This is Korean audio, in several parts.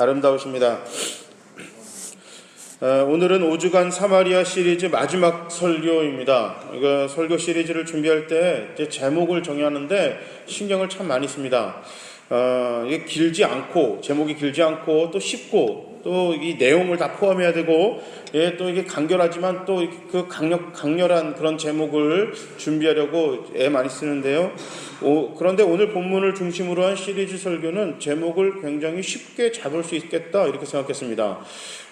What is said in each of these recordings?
아름다우십니다. 어, 오늘은 5주간 사마리아 시리즈 마지막 설교입니다. 이거 설교 시리즈를 준비할 때 제목을 정하는데 신경을 참 많이 씁니다. 어, 이게 길지 않고 제목이 길지 않고 또 쉽고 또 이 내용을 다 포함해야 되고 예, 또 이게 간결하지만 또 그 강력 강렬한 그런 제목을 준비하려고 애 많이 쓰는데요. 오, 그런데 오늘 본문을 중심으로 한 시리즈 설교는 제목을 굉장히 쉽게 잡을 수 있겠다 이렇게 생각했습니다.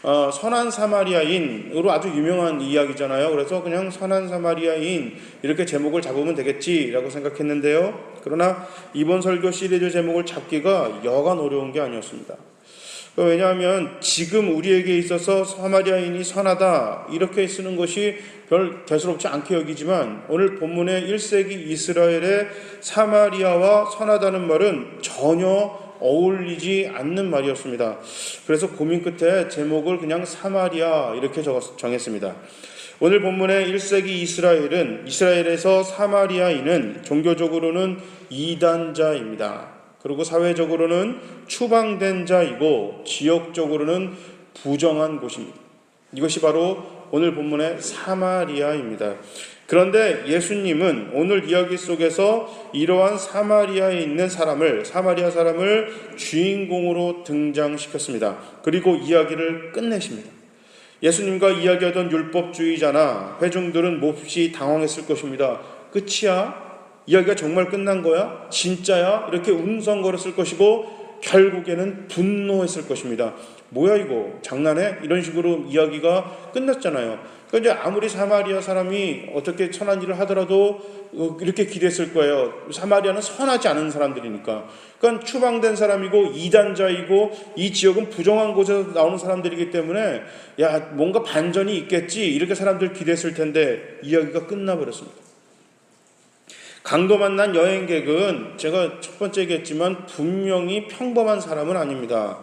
어, 선한 사마리아인으로 아주 유명한 이야기잖아요. 그래서 그냥 선한 사마리아인 이렇게 제목을 잡으면 되겠지라고 생각했는데요. 그러나 이번 설교 시리즈 제목을 잡기가 여간 어려운 게 아니었습니다. 왜냐하면 지금 우리에게 있어서 사마리아인이 선하다 이렇게 쓰는 것이 별 대수롭지 않게 여기지만 오늘 본문의 1세기 이스라엘의 사마리아와 선하다는 말은 전혀 어울리지 않는 말이었습니다. 그래서 고민 끝에 제목을 그냥 사마리아 이렇게 정했습니다. 오늘 본문의 1세기 이스라엘은 이스라엘에서 사마리아인은 종교적으로는 이단자입니다. 그리고 사회적으로는 추방된 자이고 지역적으로는 부정한 곳입니다. 이것이 바로 오늘 본문의 사마리아입니다. 그런데 예수님은 오늘 이야기 속에서 이러한 사마리아에 있는 사람을 사마리아 사람을 주인공으로 등장시켰습니다. 그리고 이야기를 끝내십니다. 예수님과 이야기하던 율법주의자나 회중들은 몹시 당황했을 것입니다. 끝이야? 이야기가 정말 끝난 거야? 진짜야? 이렇게 웅성거렸을 것이고 결국에는 분노했을 것입니다. 뭐야 이거 장난해? 이런 식으로 이야기가 끝났잖아요. 그러니까 이제 아무리 사마리아 사람이 어떻게 천한 일을 하더라도 이렇게 기대했을 거예요. 사마리아는 선하지 않은 사람들이니까. 그러니까 추방된 사람이고 이단자이고 이 지역은 부정한 곳에서 나오는 사람들이기 때문에 야 뭔가 반전이 있겠지 이렇게 사람들 기대했을 텐데 이야기가 끝나버렸습니다. 강도 만난 여행객은 제가 첫 번째 얘기했지만 분명히 평범한 사람은 아닙니다.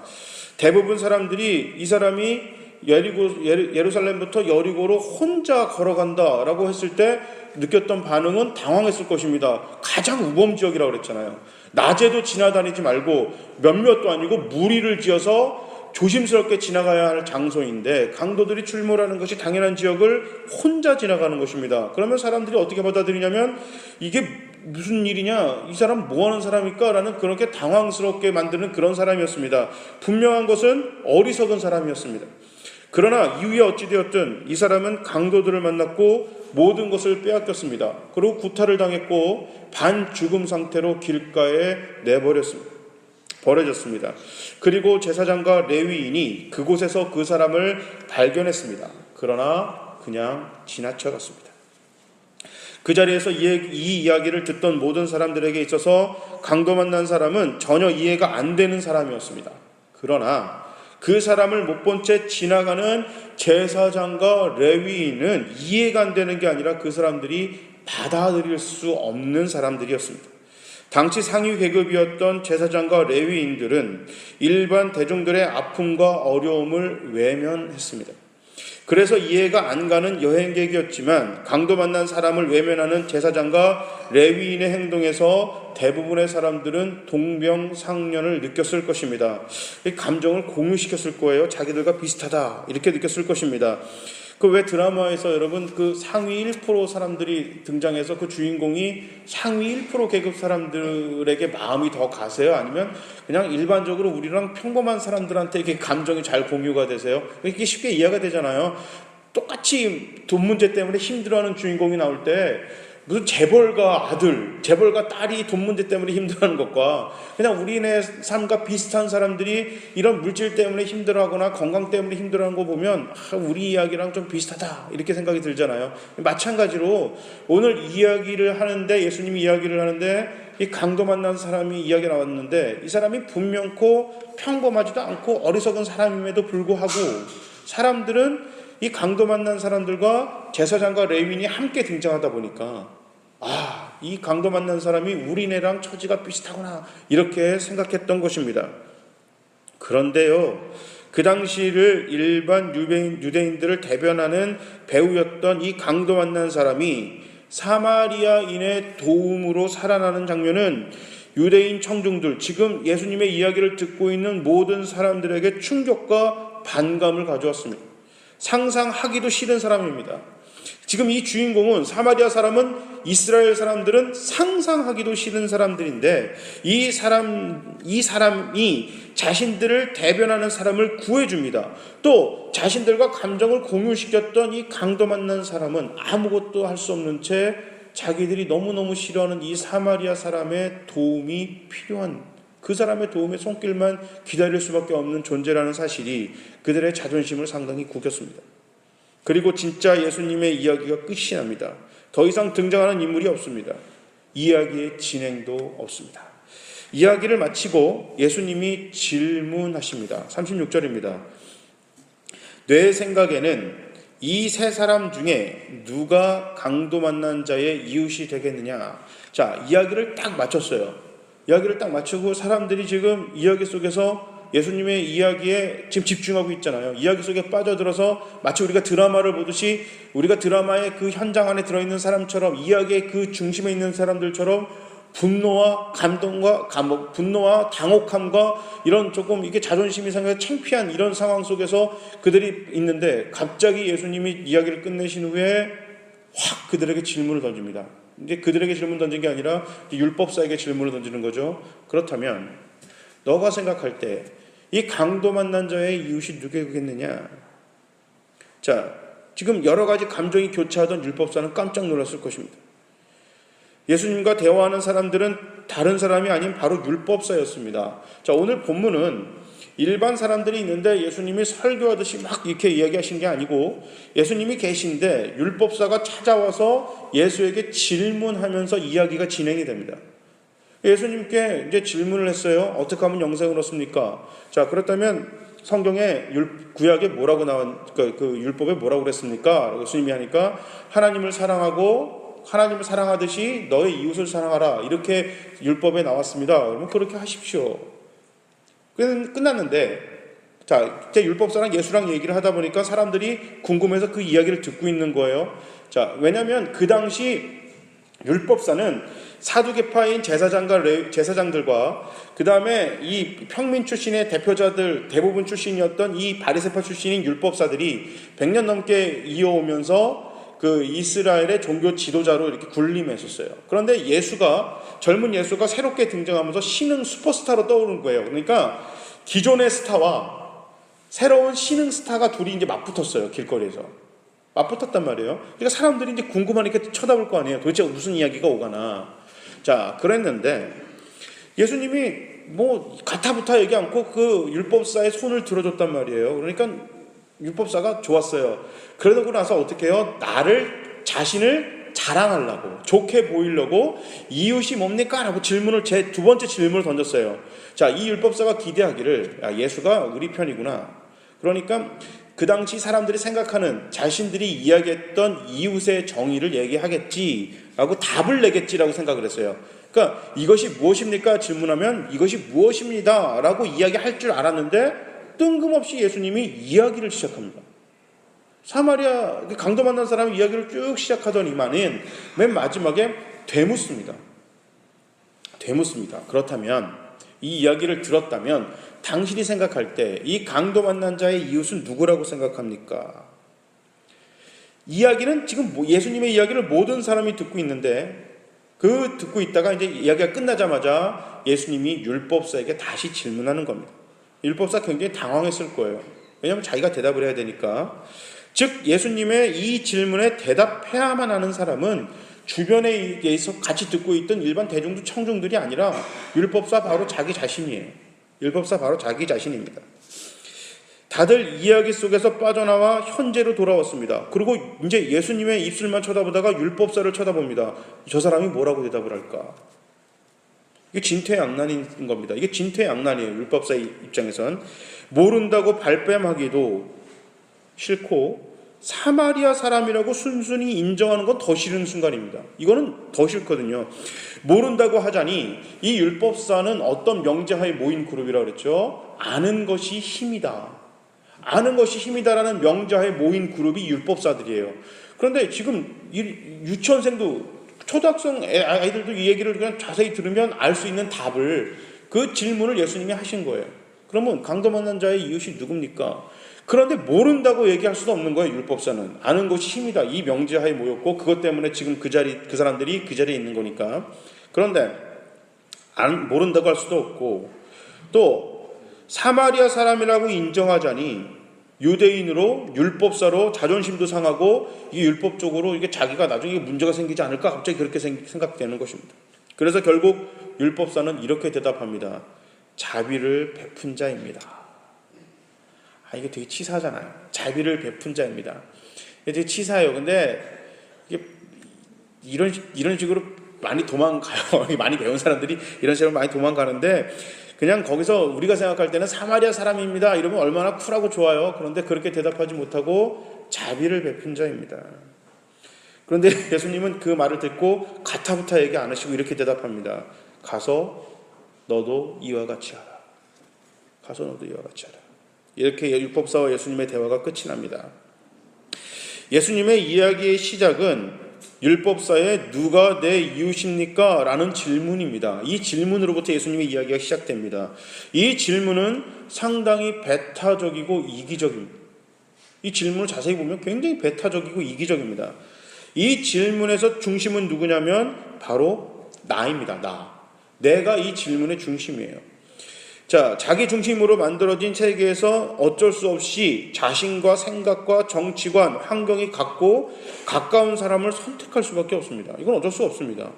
대부분 사람들이 이 사람이 예리고, 예루살렘부터 여리고로 혼자 걸어간다라고 했을 때 느꼈던 반응은 당황했을 것입니다. 가장 우범 지역이라고 그랬잖아요. 낮에도 지나다니지 말고 몇몇도 아니고 무리를 지어서 조심스럽게 지나가야 할 장소인데 강도들이 출몰하는 것이 당연한 지역을 혼자 지나가는 것입니다. 그러면 사람들이 어떻게 받아들이냐면 이게 무슨 일이냐? 이 사람 뭐 하는 사람일까? 라는 그렇게 당황스럽게 만드는 그런 사람이었습니다. 분명한 것은 어리석은 사람이었습니다. 그러나 이후에 어찌되었든 이 사람은 강도들을 만났고 모든 것을 빼앗겼습니다. 그리고 구타를 당했고 반 죽음 상태로 길가에 내버렸습니다. 버려졌습니다. 그리고 제사장과 레위인이 그곳에서 그 사람을 발견했습니다. 그러나 그냥 지나쳐갔습니다. 그 자리에서 이, 이 이야기를 듣던 모든 사람들에게 있어서 강도 만난 사람은 전혀 이해가 안 되는 사람이었습니다. 그러나 그 사람을 못 본 채 지나가는 제사장과 레위인은 이해가 안 되는 게 아니라 그 사람들이 받아들일 수 없는 사람들이었습니다. 당시 상위 계급이었던 제사장과 레위인들은 일반 대중들의 아픔과 어려움을 외면했습니다. 그래서 이해가 안 가는 여행객이었지만 강도 만난 사람을 외면하는 제사장과 레위인의 행동에서 대부분의 사람들은 동병상련을 느꼈을 것입니다. 감정을 공유시켰을 거예요. 자기들과 비슷하다 이렇게 느꼈을 것입니다. 그 왜 드라마에서 여러분 그 상위 1% 사람들이 등장해서 그 주인공이 상위 1% 계급 사람들에게 마음이 더 가세요? 아니면 그냥 일반적으로 우리랑 평범한 사람들한테 이렇게 감정이 잘 공유가 되세요? 이게 쉽게 이해가 되잖아요. 똑같이 돈 문제 때문에 힘들어하는 주인공이 나올 때 무슨 재벌가 아들, 재벌가 딸이 돈 문제 때문에 힘들어하는 것과 그냥 우리네 삶과 비슷한 사람들이 이런 물질 때문에 힘들어하거나 건강 때문에 힘들어하는 거 보면 아, 우리 이야기랑 좀 비슷하다 이렇게 생각이 들잖아요. 마찬가지로 오늘 이야기를 하는데 예수님이 이야기를 하는데 이 강도 만난 사람이 이야기 나왔는데 이 사람이 분명코 평범하지도 않고 어리석은 사람임에도 불구하고 사람들은 이 강도 만난 사람들과 제사장과 레윈이 함께 등장하다 보니까 아, 이 강도 만난 사람이 우리네랑 처지가 비슷하구나 이렇게 생각했던 것입니다. 그런데요. 그 당시를 일반 유대인, 유대인들을 대변하는 배우였던 이 강도 만난 사람이 사마리아인의 도움으로 살아나는 장면은 유대인 청중들, 지금 예수님의 이야기를 듣고 있는 모든 사람들에게 충격과 반감을 가져왔습니다. 상상하기도 싫은 사람입니다. 지금 이 주인공은 사마리아 사람은 이스라엘 사람들은 상상하기도 싫은 사람들인데 이 사람 이 사람이 자신들을 대변하는 사람을 구해 줍니다. 또 자신들과 감정을 공유시켰던 이 강도 만난 사람은 아무것도 할 수 없는 채 자기들이 너무너무 싫어하는 이 사마리아 사람의 도움이 필요한 그 사람의 도움의 손길만 기다릴 수밖에 없는 존재라는 사실이 그들의 자존심을 상당히 구겼습니다. 그리고 진짜 예수님의 이야기가 끝이 납니다. 더 이상 등장하는 인물이 없습니다. 이야기의 진행도 없습니다. 이야기를 마치고 예수님이 질문하십니다. 36절입니다. 내 생각에는 이 세 사람 중에 누가 강도 만난 자의 이웃이 되겠느냐? 자, 이야기를 딱 마쳤어요. 이야기를 딱 마치고 사람들이 지금 이야기 속에서 예수님의 이야기에 지금 집중하고 있잖아요. 이야기 속에 빠져들어서 마치 우리가 드라마를 보듯이 우리가 드라마의 그 현장 안에 들어있는 사람처럼 이야기의 그 중심에 있는 사람들처럼 분노와 감동과 감옥, 분노와 당혹함과 이런 조금 이게 자존심이 상해서 창피한 이런 상황 속에서 그들이 있는데 갑자기 예수님이 이야기를 끝내신 후에 확 그들에게 질문을 던집니다. 이제 그들에게 질문 던진 게 아니라 율법사에게 질문을 던지는 거죠. 그렇다면 너가 생각할 때 이 강도 만난 자의 이웃이 누구겠느냐? 자, 지금 여러 가지 감정이 교차하던 율법사는 깜짝 놀랐을 것입니다. 예수님과 대화하는 사람들은 다른 사람이 아닌 바로 율법사였습니다. 자, 오늘 본문은 일반 사람들이 있는데 예수님이 설교하듯이 막 이렇게 이야기하신 게 아니고 예수님이 계신데 율법사가 찾아와서 예수에게 질문하면서 이야기가 진행이 됩니다. 예수님께 이제 질문을 했어요. 어떻게 하면 영생을 얻습니까? 자, 그렇다면 성경에 율, 구약에 뭐라고 나온 그, 그 율법에 뭐라고 그랬습니까? 예수님이 하니까 하나님을 사랑하고 하나님을 사랑하듯이 너의 이웃을 사랑하라 이렇게 율법에 나왔습니다. 그러면 그렇게 하십시오. 끝났는데 자, 이제 율법사랑 예수랑 얘기를 하다 보니까 사람들이 궁금해서 그 이야기를 듣고 있는 거예요. 자, 왜냐하면 그 당시 율법사는 사두개파인 제사장과 제사장들과 그 다음에 이 평민 출신의 대표자들 대부분 출신이었던 이 바리세파 출신인 율법사들이 100년 넘게 이어오면서 그 이스라엘의 종교 지도자로 이렇게 군림했었어요. 그런데 예수가 젊은 예수가 새롭게 등장하면서 신흥 슈퍼스타로 떠오른 거예요. 그러니까 기존의 스타와 새로운 신흥 스타가 둘이 이제 맞붙었어요 길거리에서 맞붙었단 말이에요. 그러니까 사람들이 이제 궁금하니까 쳐다볼 거 아니에요. 도대체 무슨 이야기가 오가나. 자, 그랬는데 예수님이 뭐 가타부타 얘기 않고 그 율법사의 손을 들어줬단 말이에요. 그러니까 율법사가 좋았어요. 그러고 나서 어떻게 해요? 나를 자신을 자랑하려고 좋게 보이려고 이웃이 뭡니까? 라고 질문을 제 두 번째 질문을 던졌어요. 자, 이 율법사가 기대하기를 야, 예수가 우리 편이구나. 그러니까 그 당시 사람들이 생각하는 자신들이 이야기했던 이웃의 정의를 얘기하겠지라고 답을 내겠지라고 생각을 했어요. 그러니까 이것이 무엇입니까? 질문하면 이것이 무엇입니다라고 이야기할 줄 알았는데 뜬금없이 예수님이 이야기를 시작합니다. 사마리아 강도 만난 사람 이야기를 쭉 시작하더니만은 맨 마지막에 되묻습니다. 되묻습니다. 그렇다면 이 이야기를 들었다면 당신이 생각할 때 이 강도 만난 자의 이웃은 누구라고 생각합니까? 이야기는 지금 뭐 예수님의 이야기를 모든 사람이 듣고 있는데 그 듣고 있다가 이제 이야기가 끝나자마자 예수님이 율법사에게 다시 질문하는 겁니다. 율법사 굉장히 당황했을 거예요. 왜냐하면 자기가 대답을 해야 되니까. 즉 예수님의 이 질문에 대답해야만 하는 사람은 주변에 있어 같이 듣고 있던 일반 대중도 청중들이 아니라 율법사 바로 자기 자신이에요. 율법사 바로 자기 자신입니다. 다들 이야기 속에서 빠져나와 현재로 돌아왔습니다. 그리고 이제 예수님의 입술만 쳐다보다가 율법사를 쳐다봅니다. 저 사람이 뭐라고 대답을 할까? 이게 진퇴양난인 겁니다. 이게 진퇴양난이에요. 율법사 입장에선 모른다고 발뺌하기도 싫고 사마리아 사람이라고 순순히 인정하는 건 더 싫은 순간입니다. 이거는 더 싫거든요. 모른다고 하자니 이 율법사는 어떤 명제하에 모인 그룹이라 그랬죠. 아는 것이 힘이다. 아는 것이 힘이다라는 명제하에 모인 그룹이 율법사들이에요. 그런데 지금 유치원생도 초등학생 애- 아이들도 이 얘기를 그냥 자세히 들으면 알 수 있는 답을 그 질문을 예수님이 하신 거예요. 그러면 강도 만난 자의 이웃이 누굽니까? 그런데 모른다고 얘기할 수도 없는 거예요. 율법사는 아는 것이 힘이다. 이 명제하에 모였고 그것 때문에 지금 그 자리 그 사람들이 그 자리에 있는 거니까. 그런데 안, 모른다고 할 수도 없고 또 사마리아 사람이라고 인정하자니 유대인으로 율법사로 자존심도 상하고 이 율법적으로 이게 자기가 나중에 문제가 생기지 않을까 갑자기 그렇게 생- 생각되는 것입니다. 그래서 결국 율법사는 이렇게 대답합니다. 자비를 베푼 자입니다. 아 이게 되게 치사하잖아요. 자비를 베푼 자입니다. 이게 되게 치사해요. 근데 이게 이런 식- 이런 식으로 많이 도망가요. 많이 배운 사람들이 이런 식으로 많이 도망가는데 그냥 거기서 우리가 생각할 때는 사마리아 사람입니다. 이러면 얼마나 쿨하고 좋아요. 그런데 그렇게 대답하지 못하고 자비를 베푼 자입니다. 그런데 예수님은 그 말을 듣고 가타부타 얘기 안 하시고 이렇게 대답합니다. 가서 너도 이와 같이 하라. 가서 너도 이와 같이 하라. 이렇게 율법사와 예수님의 대화가 끝이 납니다. 예수님의 이야기의 시작은 율법사에 누가 내 이웃입니까? 라는 질문입니다. 이 질문으로부터 예수님의 이야기가 시작됩니다. 이 질문은 상당히 배타적이고 이기적입니다. 이 질문을 자세히 보면 굉장히 배타적이고 이기적입니다. 이 질문에서 중심은 누구냐면 바로 나입니다. 나. 내가 이 질문의 중심이에요. 자, 자기 중심으로 만들어진 세계에서 어쩔 수 없이 자신과 생각과 정치관, 환경이 같고 가까운 사람을 선택할 수밖에 없습니다. 이건 어쩔 수 없습니다.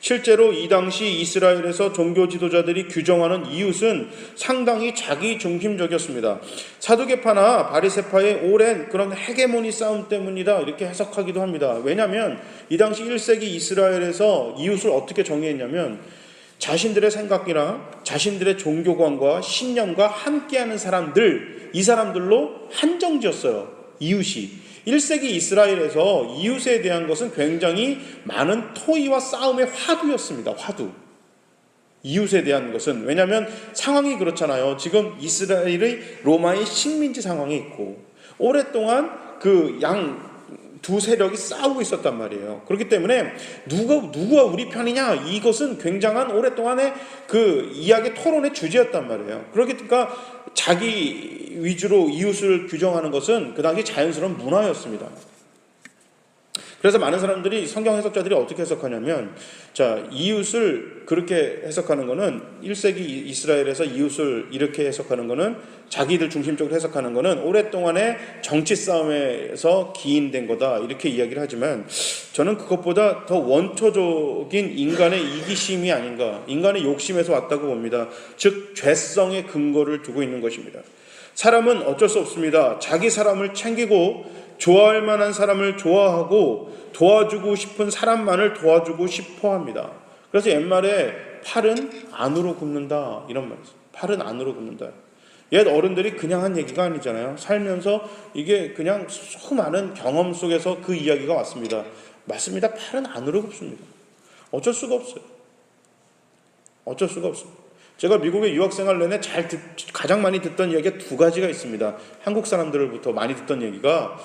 실제로 이 당시 이스라엘에서 종교 지도자들이 규정하는 이웃은 상당히 자기 중심적이었습니다. 사두개파나 바리세파의 오랜 그런 헤게모니 싸움 때문이다 이렇게 해석하기도 합니다. 왜냐하면 이 당시 1세기 이스라엘에서 이웃을 어떻게 정의했냐면 자신들의 생각이나 자신들의 종교관과 신념과 함께하는 사람들, 이 사람들로 한정지었어요. 이웃이. 1세기 이스라엘에서 이웃에 대한 것은 굉장히 많은 토의와 싸움의 화두였습니다. 화두. 이웃에 대한 것은 왜냐하면 상황이 그렇잖아요. 지금 이스라엘의 로마의 식민지 상황이 있고 오랫동안 그 양 두 세력이 싸우고 있었단 말이에요. 그렇기 때문에 누가 누가 우리 편이냐 이것은 굉장한 오랫동안의 그 이야기 토론의 주제였단 말이에요. 그러니까 자기 위주로 이웃을 규정하는 것은 그 당시 자연스러운 문화였습니다. 그래서 많은 사람들이 성경 해석자들이 어떻게 해석하냐면 자 이웃을 그렇게 해석하는 거는 1세기 이스라엘에서 이웃을 이렇게 해석하는 거는 자기들 중심적으로 해석하는 거는 오랫동안의 정치 싸움에서 기인된 거다. 이렇게 이야기를 하지만 저는 그것보다 더 원초적인 인간의 이기심이 아닌가. 인간의 욕심에서 왔다고 봅니다. 즉 죄성의 근거를 두고 있는 것입니다. 사람은 어쩔 수 없습니다. 자기 사람을 챙기고 좋아할 만한 사람을 좋아하고 도와주고 싶은 사람만을 도와주고 싶어 합니다. 그래서 옛말에 팔은 안으로 굽는다 이런 말이 있어요. 팔은 안으로 굽는다. 옛 어른들이 그냥 한 얘기가 아니잖아요. 살면서 이게 그냥 수많은 경험 속에서 그 이야기가 왔습니다. 맞습니다. 팔은 안으로 굽습니다. 어쩔 수가 없어요. 어쩔 수가 없어요. 제가 미국에 유학생활 내내 잘 듣, 가장 많이 듣던 이야기가 두 가지가 있습니다. 한국 사람들부터 많이 듣던 얘기가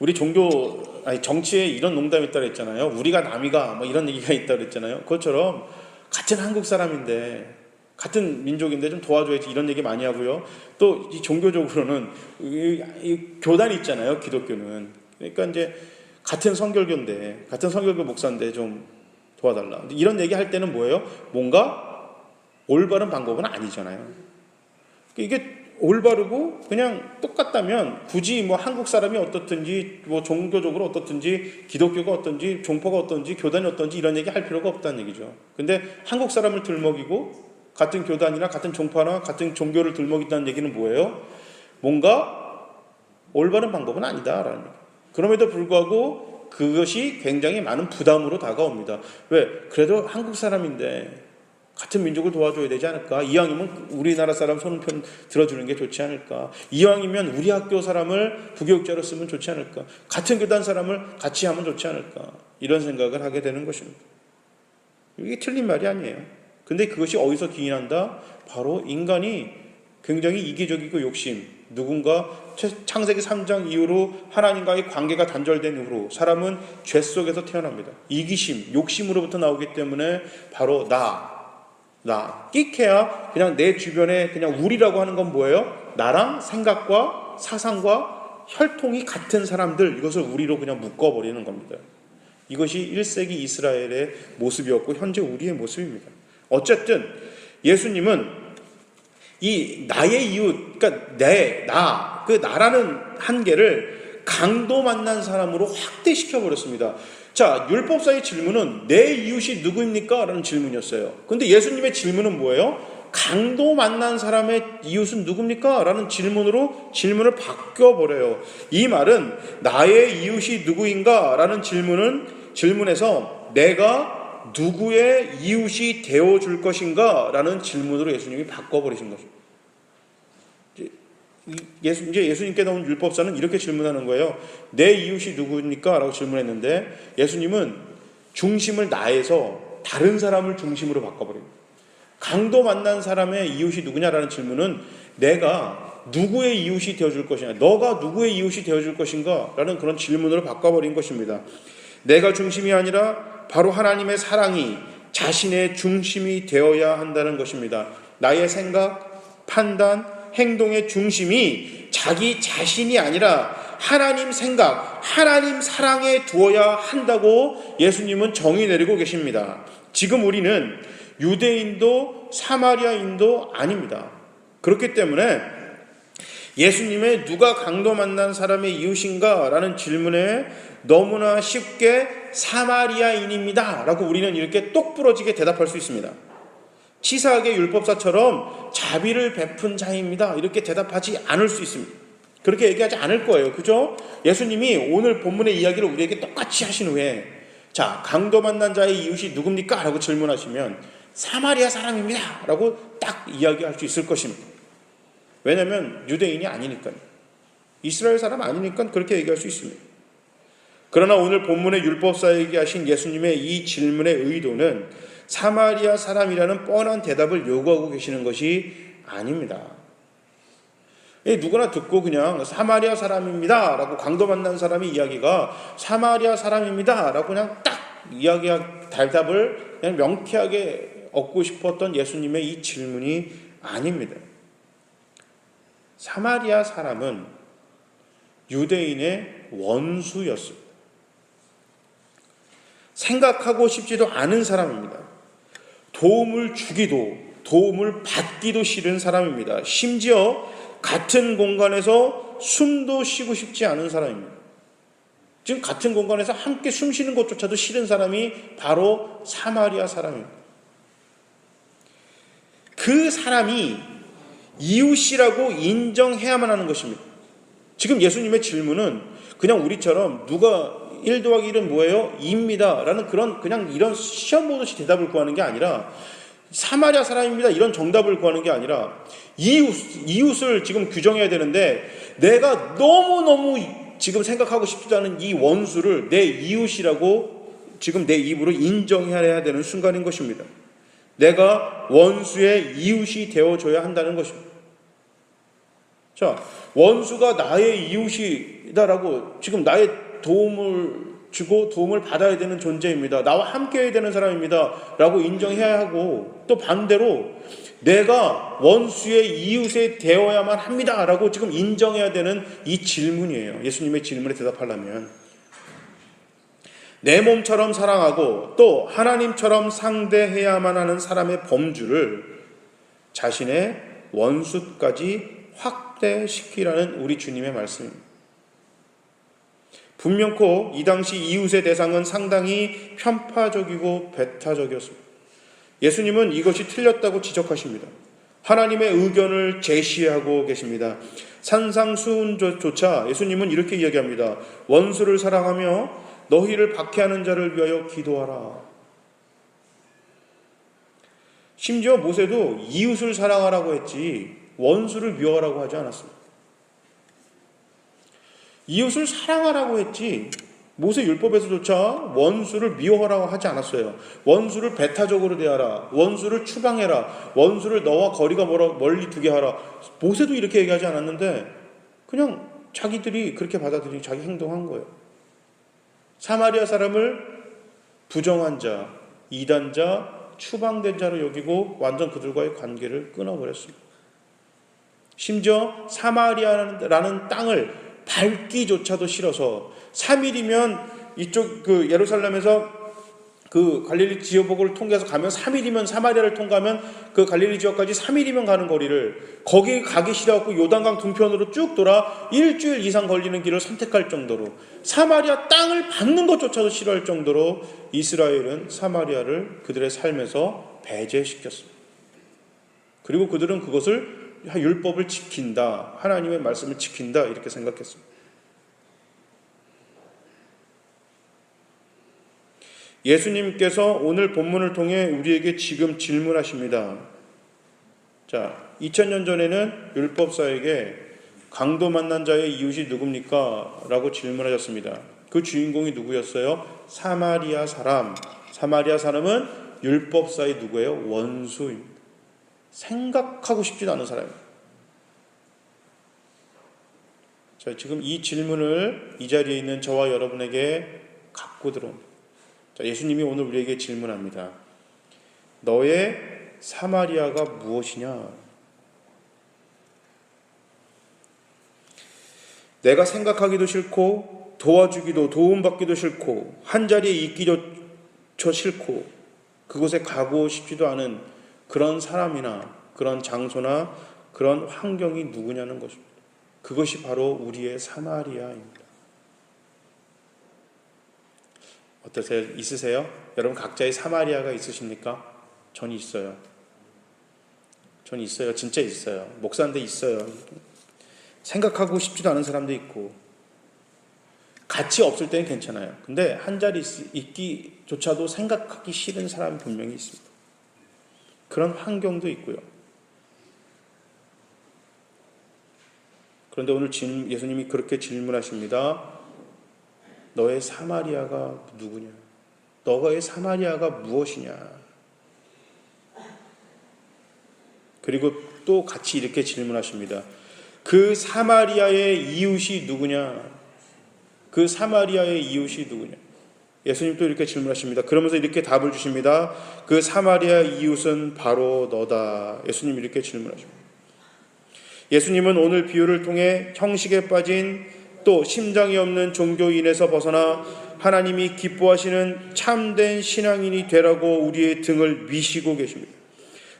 우리 종교 아니 정치에 이런 농담이 있다 그랬잖아요. 우리가 남이가 뭐 이런 얘기가 있다 그랬잖아요. 그것처럼 같은 한국 사람인데 같은 민족인데 좀 도와줘야지 이런 얘기 많이 하고요. 또 이 종교적으로는 이, 이 교단이 있잖아요. 기독교는 그러니까 이제 같은 성결교인데 같은 성결교 목사인데 좀 도와달라. 이런 얘기 할 때는 뭐예요? 뭔가 올바른 방법은 아니잖아요. 이게 올바르고 그냥 똑같다면 굳이 뭐 한국 사람이 어떻든지 뭐 종교적으로 어떻든지 기독교가 어떤지 종파가 어떤지 교단이 어떤지 이런 얘기 할 필요가 없다는 얘기죠. 근데 한국 사람을 들먹이고 같은 교단이나 같은 종파나 같은 종교를 들먹인다는 얘기는 뭐예요? 뭔가 올바른 방법은 아니다라는 얘기. 그럼에도 불구하고 그것이 굉장히 많은 부담으로 다가옵니다. 왜? 그래도 한국 사람인데 같은 민족을 도와줘야 되지 않을까? 이왕이면 우리나라 사람 손편 들어주는 게 좋지 않을까? 이왕이면 우리 학교 사람을 부교육자로 쓰면 좋지 않을까? 같은 교단 사람을 같이 하면 좋지 않을까? 이런 생각을 하게 되는 것입니다. 이게 틀린 말이 아니에요. 근데 그것이 어디서 기인한다? 바로 인간이 굉장히 이기적이고 욕심, 누군가 최- 창세기 3장 이후로 하나님과의 관계가 단절된 이후로 사람은 죄 속에서 태어납니다. 이기심, 욕심으로부터 나오기 때문에 바로 나, 나. 끼케야 그냥 내 주변에 그냥 우리라고 하는 건 뭐예요? 나랑 생각과 사상과 혈통이 같은 사람들 이것을 우리로 그냥 묶어버리는 겁니다. 이것이 1세기 이스라엘의 모습이었고 현재 우리의 모습입니다. 어쨌든 예수님은 이 나의 이웃, 그러니까 내, 나, 그 나라는 한계를 강도 만난 사람으로 확대시켜 버렸습니다. 자, 율법사의 질문은 내 이웃이 누구입니까? 라는 질문이었어요. 근데 예수님의 질문은 뭐예요? 강도 만난 사람의 이웃은 누굽니까? 라는 질문으로 질문을 바뀌어버려요. 이 말은 나의 이웃이 누구인가? 라는 질문은 질문에서 내가 누구의 이웃이 되어줄 것인가? 라는 질문으로 예수님이 바꿔버리신 거죠. 예수, 이제 예수님께 나온 율법사는 이렇게 질문하는 거예요. 내 이웃이 누구입니까? 라고 질문했는데 예수님은 중심을 나에서 다른 사람을 중심으로 바꿔버립니다. 강도 만난 사람의 이웃이 누구냐라는 질문은 내가 누구의 이웃이 되어줄 것이냐, 너가 누구의 이웃이 되어줄 것인가? 라는 그런 질문으로 바꿔버린 것입니다. 내가 중심이 아니라 바로 하나님의 사랑이 자신의 중심이 되어야 한다는 것입니다. 나의 생각, 판단, 행동의 중심이 자기 자신이 아니라 하나님 생각, 하나님 사랑에 두어야 한다고 예수님은 정의 내리고 계십니다. 지금 우리는 유대인도 사마리아인도 아닙니다. 그렇기 때문에 예수님의 누가 강도 만난 사람의 이웃인가? 라는 질문에 너무나 쉽게 사마리아인입니다. 라고 우리는 이렇게 똑부러지게 대답할 수 있습니다. 치사하게 율법사처럼 자비를 베푼 자입니다. 이렇게 대답하지 않을 수 있습니다. 그렇게 얘기하지 않을 거예요. 그죠? 예수님이 오늘 본문의 이야기를 우리에게 똑같이 하신 후에 자, 강도 만난 자의 이웃이 누굽니까? 라고 질문하시면 사마리아 사람입니다. 라고 딱 이야기할 수 있을 것입니다. 왜냐하면 유대인이 아니니까요. 이스라엘 사람 아니니까 그렇게 얘기할 수 있습니다. 그러나 오늘 본문의 율법사에게 하신 예수님의 이 질문의 의도는 사마리아 사람이라는 뻔한 대답을 요구하고 계시는 것이 아닙니다. 누구나 듣고 그냥 사마리아 사람입니다. 라고 강도 만난 사람의 이야기가 사마리아 사람입니다. 라고 그냥 딱 이야기, 대답을 그냥 명쾌하게 얻고 싶었던 예수님의 이 질문이 아닙니다. 사마리아 사람은 유대인의 원수였습니다. 생각하고 싶지도 않은 사람입니다. 도움을 주기도 도움을 받기도 싫은 사람입니다. 심지어 같은 공간에서 숨도 쉬고 싶지 않은 사람입니다. 지금 같은 공간에서 함께 숨 쉬는 것조차도 싫은 사람이 바로 사마리아 사람입니다. 그 사람이 이웃이라고 인정해야만 하는 것입니다. 지금 예수님의 질문은 그냥 우리처럼 누가 1 더하기 1은 뭐예요? 2입니다. 라는 그런 그냥 이런 시험 보듯이 대답을 구하는 게 아니라 사마리아 사람입니다. 이런 정답을 구하는 게 아니라 이웃, 이웃을 지금 규정해야 되는데 내가 너무너무 지금 생각하고 싶지도 않은 이 원수를 내 이웃이라고 지금 내 입으로 인정해야 되는 순간인 것입니다. 내가 원수의 이웃이 되어줘야 한다는 것입니다. 자, 원수가 나의 이웃이다라고 지금 나의 도움을 주고 도움을 받아야 되는 존재입니다. 나와 함께 해야 되는 사람입니다. 라고 인정해야 하고 또 반대로 내가 원수의 이웃에 되어야만 합니다. 라고 지금 인정해야 되는 이 질문이에요. 예수님의 질문에 대답하려면. 내 몸처럼 사랑하고 또 하나님처럼 상대해야만 하는 사람의 범주를 자신의 원수까지 확대시키라는 우리 주님의 말씀입니다. 분명코 이 당시 이웃의 대상은 상당히 편파적이고 배타적이었습니다. 예수님은 이것이 틀렸다고 지적하십니다. 하나님의 의견을 제시하고 계십니다. 산상수훈조차 예수님은 이렇게 이야기합니다. 원수를 사랑하며 너희를 박해하는 자를 위하여 기도하라. 심지어 모세도 이웃을 사랑하라고 했지 원수를 미워하라고 하지 않았습니다. 이웃을 사랑하라고 했지 모세 율법에서조차 원수를 미워하라고 하지 않았어요. 원수를 배타적으로 대하라. 원수를 추방해라. 원수를 너와 거리가 멀리 두게 하라. 모세도 이렇게 얘기하지 않았는데 그냥 자기들이 그렇게 받아들이고 자기 행동한 거예요. 사마리아 사람을 부정한 자, 이단자, 추방된 자로 여기고 완전 그들과의 관계를 끊어버렸습니다. 심지어 사마리아라는 땅을 밟기조차도 싫어서 3일이면 이쪽 그 예루살렘에서 그 갈릴리 지역복을 통해서 가면 3일이면 사마리아를 통과하면 그 갈릴리 지역까지 3일이면 가는 거리를 거기 가기 싫어갖고 요단강 동편으로 쭉 돌아 일주일 이상 걸리는 길을 선택할 정도로 사마리아 땅을 밟는 것조차도 싫어할 정도로 이스라엘은 사마리아를 그들의 삶에서 배제시켰습니다. 그리고 그들은 그것을 율법을 지킨다, 하나님의 말씀을 지킨다 이렇게 생각했습니다. 예수님께서 오늘 본문을 통해 우리에게 지금 질문하십니다. 자, 2000년 전에는 율법사에게 강도 만난 자의 이웃이 누굽니까? 라고 질문하셨습니다. 그 주인공이 누구였어요? 사마리아 사람. 사마리아 사람은 율법사의 누구예요? 원수입니다. 생각하고 싶지도 않은 사람입니다. 자, 지금 이 질문을 이 자리에 있는 저와 여러분에게 갖고 들어옵니다. 자, 예수님이 오늘 우리에게 질문합니다. 너의 사마리아가 무엇이냐? 내가 생각하기도 싫고 도와주기도 도움받기도 싫고 한 자리에 있기조차 싫고 그곳에 가고 싶지도 않은 그런 사람이나 그런 장소나 그런 환경이 누구냐는 것입니다. 그것이 바로 우리의 사마리아입니다. 어떠세요? 있으세요? 여러분 각자의 사마리아가 있으십니까? 전 있어요. 전 있어요. 진짜 있어요. 목사인데 있어요. 생각하고 싶지도 않은 사람도 있고 같이 없을 때는 괜찮아요. 근데 한 자리 있기조차도 생각하기 싫은 사람이 분명히 있습니다. 그런 환경도 있고요. 그런데 오늘 예수님이 그렇게 질문하십니다. 너의 사마리아가 누구냐? 너의 사마리아가 무엇이냐? 그리고 또 같이 이렇게 질문하십니다. 그 사마리아의 이웃이 누구냐? 그 사마리아의 이웃이 누구냐? 예수님 또 이렇게 질문하십니다. 그러면서 이렇게 답을 주십니다. 그 사마리아 이웃은 바로 너다. 예수님 이렇게 질문하십니다. 예수님은 오늘 비유를 통해 형식에 빠진 또 심장이 없는 종교인에서 벗어나 하나님이 기뻐하시는 참된 신앙인이 되라고 우리의 등을 미시고 계십니다.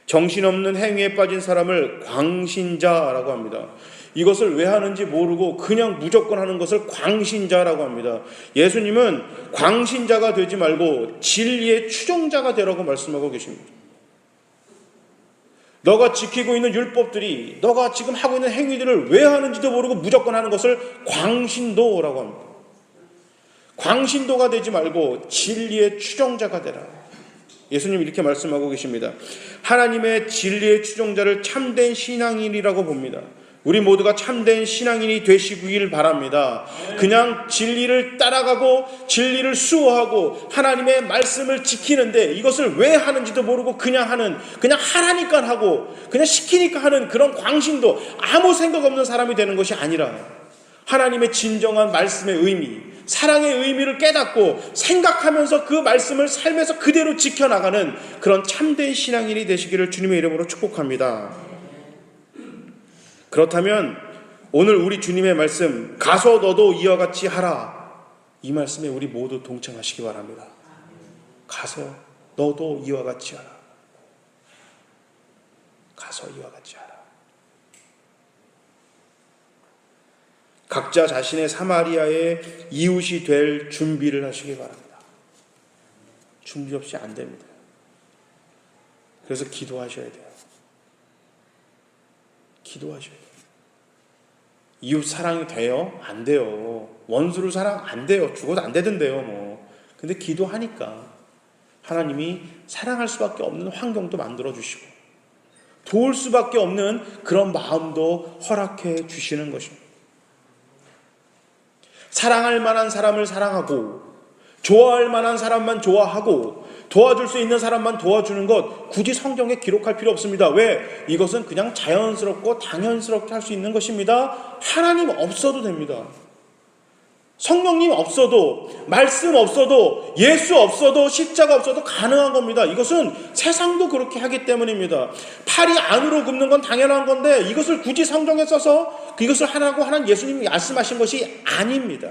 정신없는 행위에 빠진 사람을 광신자라고 합니다. 이것을 왜 하는지 모르고 그냥 무조건 하는 것을 광신자라고 합니다. 예수님은 광신자가 되지 말고 진리의 추종자가 되라고 말씀하고 계십니다. 너가 지키고 있는 율법들이 너가 지금 하고 있는 행위들을 왜 하는지도 모르고 무조건 하는 것을 광신도라고 합니다. 광신도가 되지 말고 진리의 추종자가 되라. 예수님 이렇게 말씀하고 계십니다. 하나님의 진리의 추종자를 참된 신앙인이라고 봅니다. 우리 모두가 참된 신앙인이 되시길 바랍니다. 그냥 진리를 따라가고 진리를 수호하고 하나님의 말씀을 지키는데 이것을 왜 하는지도 모르고 그냥 하는 그냥 하라니까 하고 그냥 시키니까 하는 그런 광신도 아무 생각 없는 사람이 되는 것이 아니라 하나님의 진정한 말씀의 의미, 사랑의 의미를 깨닫고 생각하면서 그 말씀을 삶에서 그대로 지켜나가는 그런 참된 신앙인이 되시기를 주님의 이름으로 축복합니다. 그렇다면 오늘 우리 주님의 말씀 가서 너도 이와 같이 하라 이 말씀에 우리 모두 동참하시기 바랍니다. 가서 너도 이와 같이 하라. 가서 이와 같이 하라. 각자 자신의 사마리아의 이웃이 될 준비를 하시기 바랍니다. 준비 없이 안 됩니다. 그래서 기도하셔야 돼요. 기도하셔야 돼요. 이웃 사랑이 돼요? 안 돼요. 원수를 사랑 안 돼요. 죽어도 안 되던데요, 뭐. 근데 기도하니까 하나님이 사랑할 수밖에 없는 환경도 만들어 주시고 도울 수밖에 없는 그런 마음도 허락해 주시는 것입니다. 사랑할 만한 사람을 사랑하고 좋아할 만한 사람만 좋아하고 도와줄 수 있는 사람만 도와주는 것 굳이 성경에 기록할 필요 없습니다. 왜? 이것은 그냥 자연스럽고 당연스럽게 할 수 있는 것입니다. 하나님 없어도 됩니다. 성령님 없어도 말씀 없어도 예수 없어도 십자가 없어도 가능한 겁니다. 이것은 세상도 그렇게 하기 때문입니다. 팔이 안으로 굽는 건 당연한 건데 이것을 굳이 성경에 써서 이것을 하라고 하는 예수님이 말씀하신 것이 아닙니다.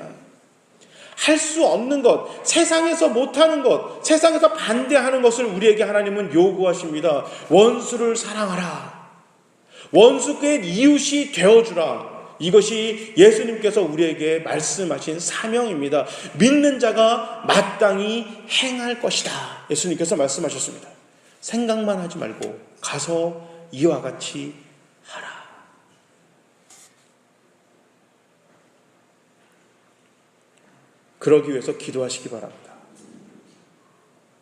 할 수 없는 것, 세상에서 못하는 것, 세상에서 반대하는 것을 우리에게 하나님은 요구하십니다. 원수를 사랑하라. 원수께 이웃이 되어주라. 이것이 예수님께서 우리에게 말씀하신 사명입니다. 믿는 자가 마땅히 행할 것이다. 예수님께서 말씀하셨습니다. 생각만 하지 말고 가서 이와 같이 하라. 그러기 위해서 기도하시기 바랍니다.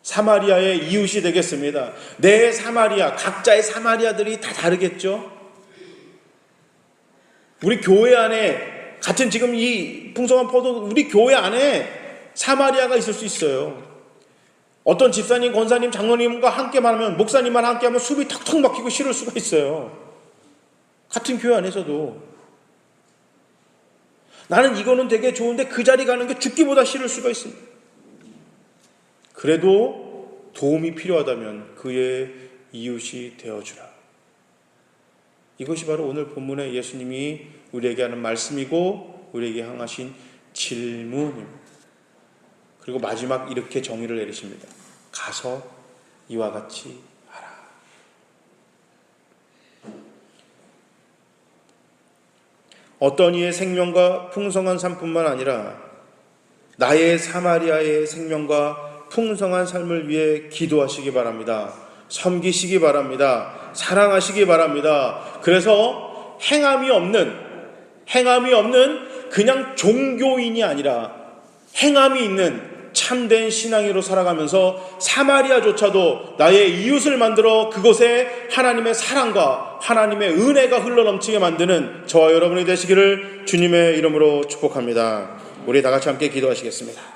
사마리아의 이웃이 되겠습니다. 내 사마리아, 각자의 사마리아들이 다 다르겠죠? 우리 교회 안에 같은 지금 이 풍성한 포도 우리 교회 안에 사마리아가 있을 수 있어요. 어떤 집사님, 권사님, 장로님과 함께만 하면 목사님만 함께 하면 숨이 턱턱 막히고 싫을 수가 있어요. 같은 교회 안에서도 나는 이거는 되게 좋은데 그 자리 가는 게 죽기보다 싫을 수가 있습니다. 그래도 도움이 필요하다면 그의 이웃이 되어주라. 이것이 바로 오늘 본문의 예수님이 우리에게 하는 말씀이고 우리에게 향하신 질문입니다. 그리고 마지막 이렇게 정의를 내리십니다. 가서 이와 같이 하라. 어떤 이의 생명과 풍성한 삶뿐만 아니라 나의 사마리아의 생명과 풍성한 삶을 위해 기도하시기 바랍니다. 섬기시기 바랍니다. 사랑하시기 바랍니다. 그래서 행함이 없는, 행함이 없는 그냥 종교인이 아니라 행함이 있는 참된 신앙으로 살아가면서 사마리아조차도 나의 이웃을 만들어 그곳에 하나님의 사랑과 하나님의 은혜가 흘러넘치게 만드는 저와 여러분이 되시기를 주님의 이름으로 축복합니다. 우리 다 같이 함께 기도하시겠습니다.